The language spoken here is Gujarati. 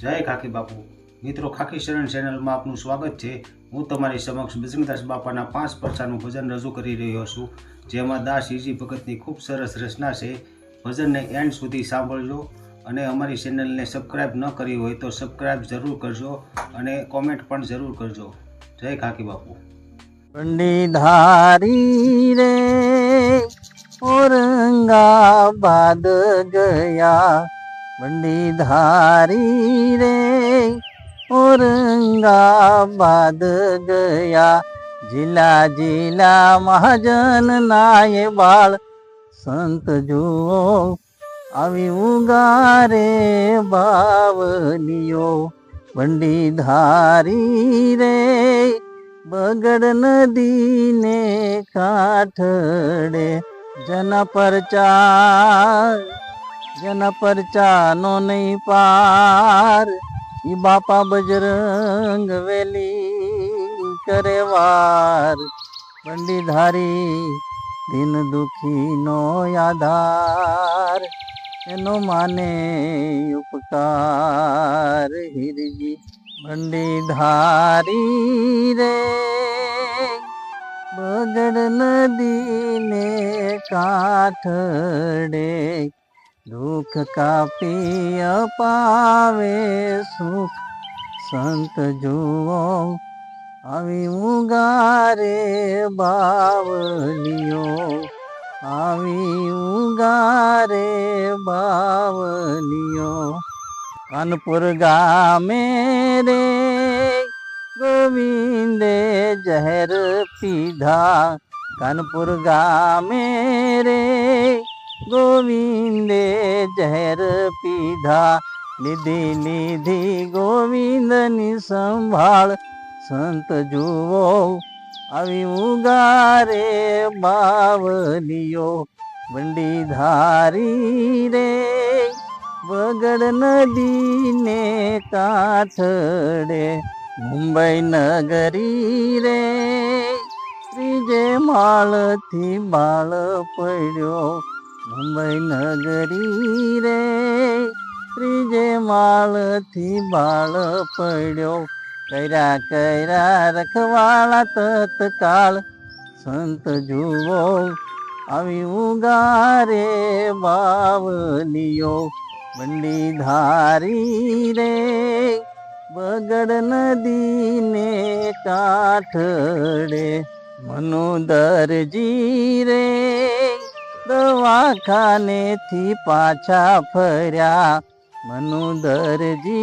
જય કાકી બાપુ. મિત્રો ખાખી શરણ ચેનલમાં આપનું સ્વાગત છે. હું તમારી સમક્ષ બિસિંગદાસ બાપાના પાંચ પરસાનું ભજન રજૂ કરી રહ્યો છું. જેમાં દાસ ઈજી ભગતની ખૂબ સરસ રચના છે. ભજનને એન્ડ સુધી સાંભળજો અને અમારી ચેનલને સબસ્ક્રાઈબ ન કરી હોય તો સબસ્ક્રાઈબ જરૂર કરજો અને કોમેન્ટ પણ જરૂર કરજો. જય કાકી બાપુ. ધારી રે, ઔરંગાબાદ ગયા. બંડી ધારી રે, ઔરંગાબાદ ગયા. જિલ્લા જિલ્લા મહાજન નાય બાળ, સંત જુઓ, આવી ઉગારે બાવલીઓ બંડી ધારી રે, બગડ નદીને કાંઠડે જન પરચાર જન પરચાનો નહીં પાર, ઈ બાપા બજરંગ વેલી કરે વાર બંડીધારી દિન દુખીનો આધાર, એનો માને ઉપકાર. હિરજી બંડીધારી રે, બગડ નદીને કાંઠડે દુઃખ કાપી અપાવે સુખ. સંત જુઓ, આવી ઉગારે બાવલિયો આવી ઉગારે બાવલિયો કાનપુર ગામે રે ગોવિંદે જહેર પીધા. કાનપુર ગામે રે ગોવિંદે ઝેર પીધા. લીધી લીધી ગોવિંદની સંભાળ. સંત જુઓ, આવી ઉગારે બાવલીઓ બંડીધારી રે બગડ નદીને કાંઠડે. મુંબઈ નગરી રે, ત્રીજે માળથી બાળ પડ્યો. મુંબઈ નગરી રે, ત્રીજે માળથી બાળ પડ્યો. કર્યા કર્યા રખવાળા તત્કાળ. સંત જુઓ, આવી ઉગારે બાવલીઓ બંડીધારી રે, બગડ નદીને કાંઠડે. મનુદરજી રે દવાખાનેથી પાછા ફર્યા. મનુદરજી